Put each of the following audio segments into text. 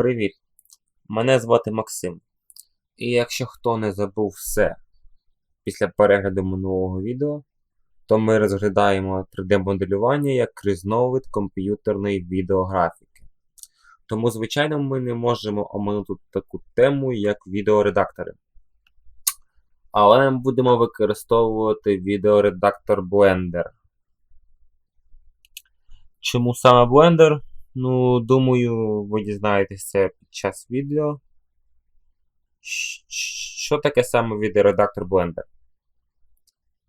Привіт! Мене звати Максим. І якщо хто не забув все після перегляду минулого відео, то ми розглядаємо 3D-моделювання як різновид комп'ютерної відеографіки. Тому, звичайно, ми не можемо оминути таку тему, як відеоредактори. Але ми будемо використовувати відеоредактор Blender. Чому саме Blender? Ну, думаю, ви дізнаєтесь це під час відео. Що таке саме відеоредактор Blender?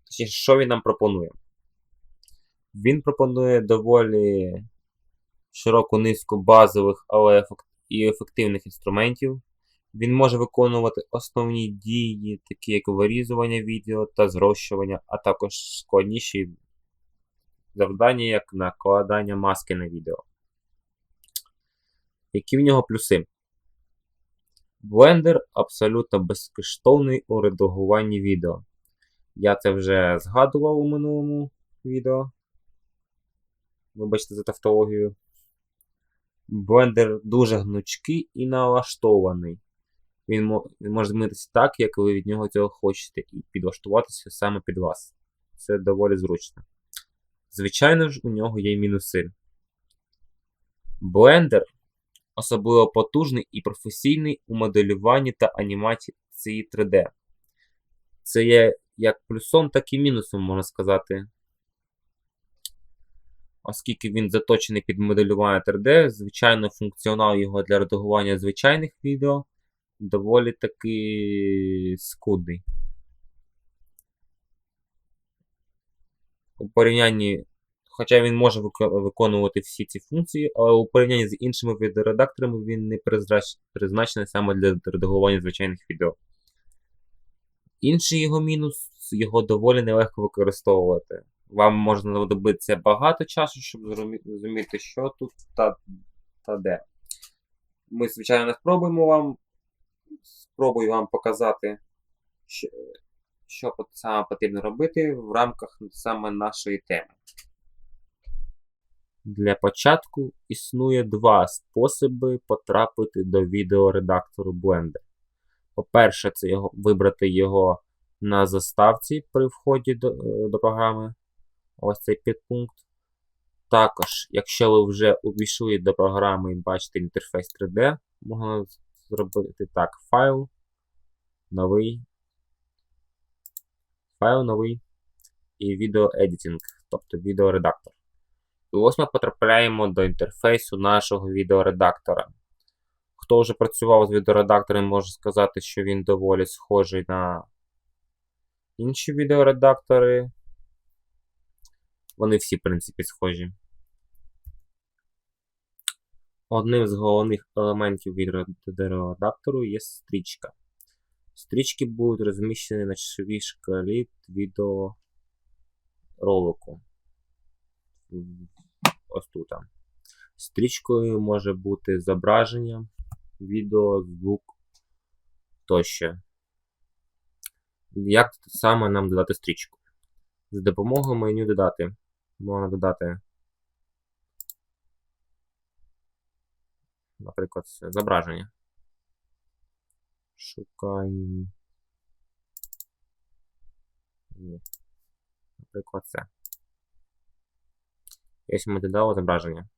Точніше, що він нам пропонує? Він пропонує доволі широку низку базових, але і ефективних інструментів. Він може виконувати основні дії, такі як вирізування відео та зрощування, а також складніші завдання, як накладання маски на відео. Які в нього плюси? Blender абсолютно безкоштовний у редагуванні відео. Я це вже згадував у минулому відео. Вибачте за тавтологію. Blender дуже гнучкий і налаштований. Він, може змінитися так, як ви від нього цього хочете, і підлаштуватися саме під вас. Це доволі зручно. Звичайно ж, у нього є мінуси. Blender особливо потужний і професійний у моделюванні та анімації 3D. Це є як плюсом, так і мінусом, можна сказати. Оскільки він заточений під моделювання 3D, звичайно, функціонал його для редагування звичайних відео доволі таки скудний. У порівнянні Хоча він може виконувати всі ці функції, але у порівнянні з іншими відеоредакторами він не призначений саме для редагування звичайних відео. Інший його мінус його доволі нелегко використовувати. Вам може знадобитися багато часу, щоб зрозумі- зрозуміти, що тут та, та де. Ми, звичайно, спробуємо вам. Спробую вам показати, що, що саме потрібно робити в рамках саме нашої теми. Для початку існує два способи потрапити до відеоредактору Blender. По-перше, це його, вибрати його на заставці при вході до, е, до програми. Ось цей підпункт. Також, якщо ви вже увійшли до програми і бачите інтерфейс 3D, можна зробити так: файл, новий, файл новий і відеоедітінг, тобто відеоредактор. І ось ми потрапляємо до інтерфейсу нашого відеоредактора. Хто вже працював з відеоредактором, може сказати, що він доволі схожий на інші відеоредактори. Вони всі, в принципі, схожі. Одним з головних елементів відеоредактору є стрічка. Стрічки будуть розміщені на часовій шкалі відеоролику ось тут. Стрічкою може бути зображення, відео, звук тощо. Як саме нам додати стрічку? За допомогою меню додати. Можна додати, наприклад, зображення. Шукаємо. Наприклад, це. Ось ми додали зображення.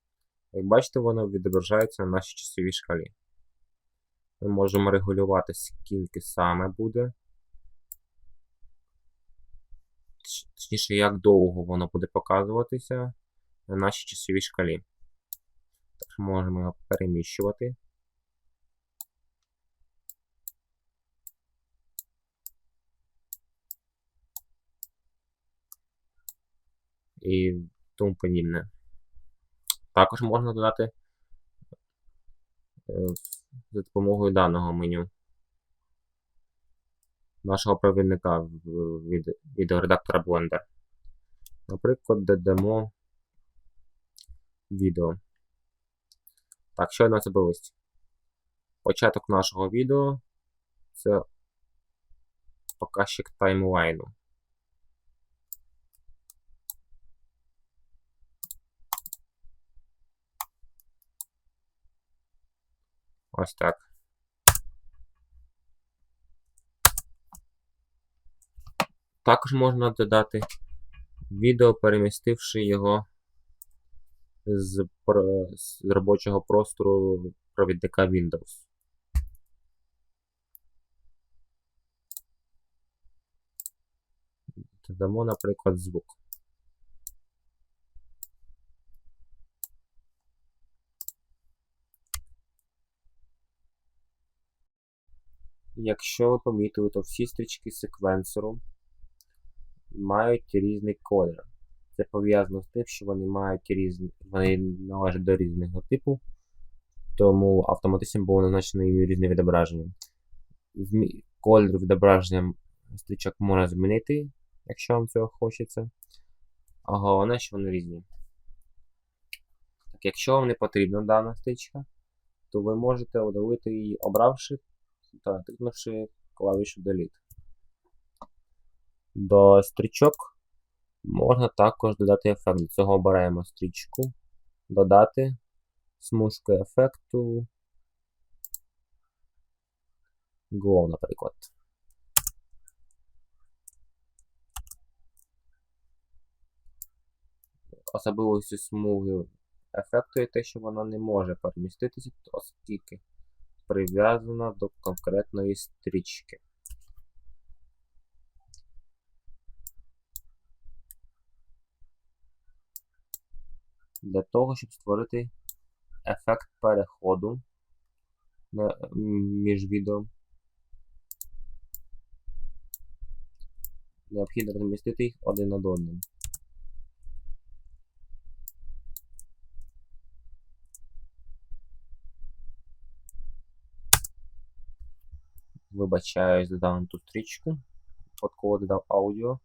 Як бачите, воно відображається на нашій часовій шкалі. Ми можемо регулювати, скільки саме буде. Точніше, як довго воно буде показуватися на нашій часовій шкалі. Також можемо його переміщувати. І тому подібне. Також можна додати е, за допомогою даного меню нашого провідника від відеоредактора Blender. Наприклад, додамо відео. Так, у нас з'явилось? Початок нашого відео це показчик таймлайну. Ось так. Також можна додати відео, перемістивши його з, з робочого простору провідника Windows. Додамо, наприклад, звук. Якщо ви помітили, то всі стрічки секвенсору мають різний колір. Це пов'язано з тим, що вони мають різні, вони належать до різного типу, тому автоматично було назначено їм різне відображення. Колір відображення стрічок можна змінити, якщо вам цього хочеться. А головне, що вони різні. Так, якщо вам не потрібна дана стрічка, то ви можете удалити її, обравши та натиснувши клавішу Delete. До стрічок можна також додати ефект. Для цього обираємо стрічку, додати смужку ефекту Glow, наприклад. Особливістю смуги ефекту є те, що вона не може переміститися, оскільки прив'язана до конкретної стрічки. Для того, щоб створити ефект переходу між відео, необхідно розмістити їх один над одним. Вибачаюсь, додав на ту стрічку. Випадково додав аудіо.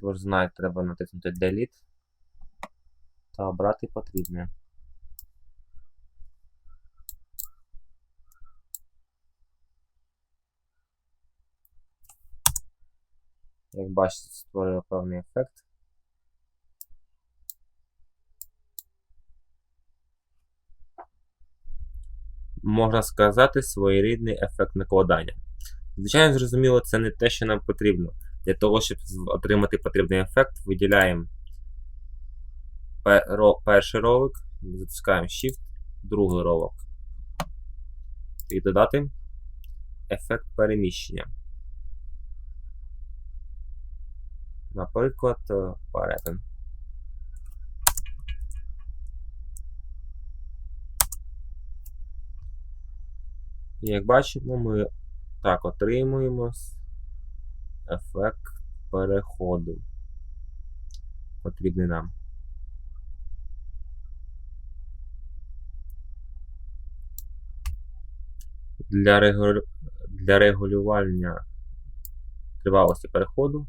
Ви ж знаєте, треба натиснути Delete та обрати потрібне. Як бачите, створив певний ефект. Можна сказати, своєрідний ефект накладання. Звичайно, зрозуміло, це не те, що нам потрібно. Для того, щоб отримати потрібний ефект, виділяємо перший ролик, затискаємо Shift, другий ролик. І додати ефект переміщення. Наприклад, перетин. І як бачимо, ми так отримуємо ефект переходу. Потрібний нам. Для, регу... для регулювання тривалості переходу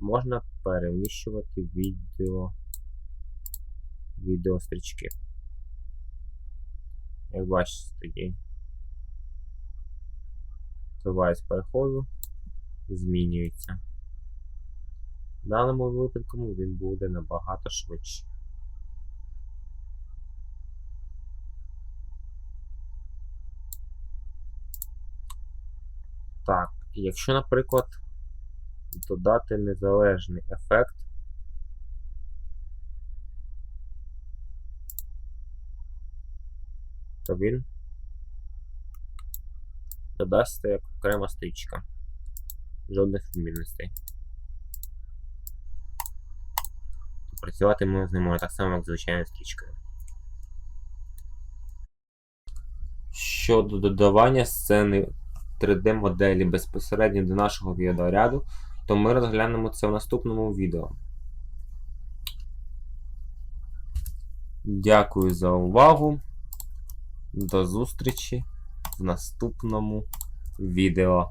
можна переміщувати відео відеострічки. Як бачите, тоді тривалість переходу змінюється. В даному випадку він буде набагато швидше. Так, якщо, наприклад, додати незалежний ефект, то він додасться як окрема стрічка. Жодних відмінностей. Працювати ми з ним так само, як звичайною стрічкою. Щодо додавання сцени 3D-моделі безпосередньо до нашого відеоряду, то ми розглянемо це в наступному відео. Дякую за увагу. До зустрічі в наступному відео.